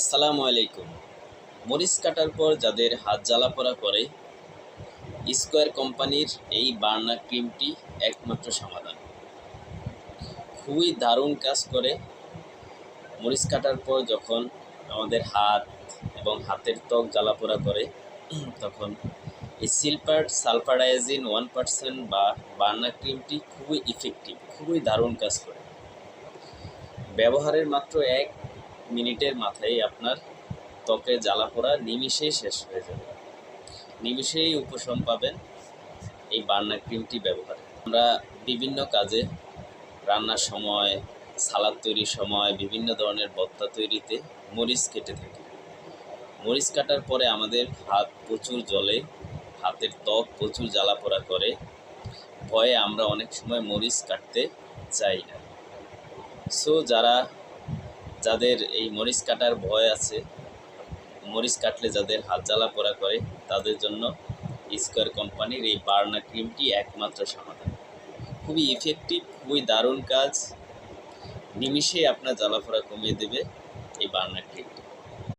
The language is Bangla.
আসসালামু আলাইকুম। মরিচ কাটার পর যাদের হাত জ্বালা পোড়া করে স্কোয়ার কোম্পানির এই বার্নার ক্রিমটি একমাত্র সমাধান। খুবই দারুণ কাজ করে। মরিচ কাটার পর যখন আমাদের হাত এবং হাতের ত্বক জ্বালা পোড়া করে, তখন এই সিলপার সালফারাইজিন ওয়ান পার্সেন্ট বা বার্নার ক্রিমটি খুবই ইফেক্টিভ খুবই দারুণ কাজ করে। ব্যবহারের মাত্র এক মিনিটের মাথায় আপনার ত্বকে জ্বালা পোড়া নিমিষেই শেষ হয়ে যাবে। নিমিষেই উপশম পাবেন এই বার্না ক্রিমটি ব্যবহারে। আমরা বিভিন্ন কাজে রান্নার সময়, সালাদ তৈরির সময়, বিভিন্ন ধরনের ভর্তা তৈরিতে মরিচ কেটে থাকি। মরিচ কাটার পরে আমাদের হাত প্রচুর জলে হাতের ত্বক প্রচুর জ্বালা পোড়া করে। ভয়ে আমরা অনেক সময় মরিচ কাটতে চাই না। সো যারা যাদের এই মরিচ কাটার ভয় আছে, মরিচ কাটলে যাদের হাত জ্বালা পোড়া করে, তাদের জন্য স্কোয়ার কোম্পানির এই বার্না ক্রিমটি একমাত্র সমাধান। খুবই ইফেক্টিভ খুবই দারুণ কাজ। নিমিষে আপনার জ্বালা পোড়া কমিয়ে দেবে এই বার্না ক্রিমটি।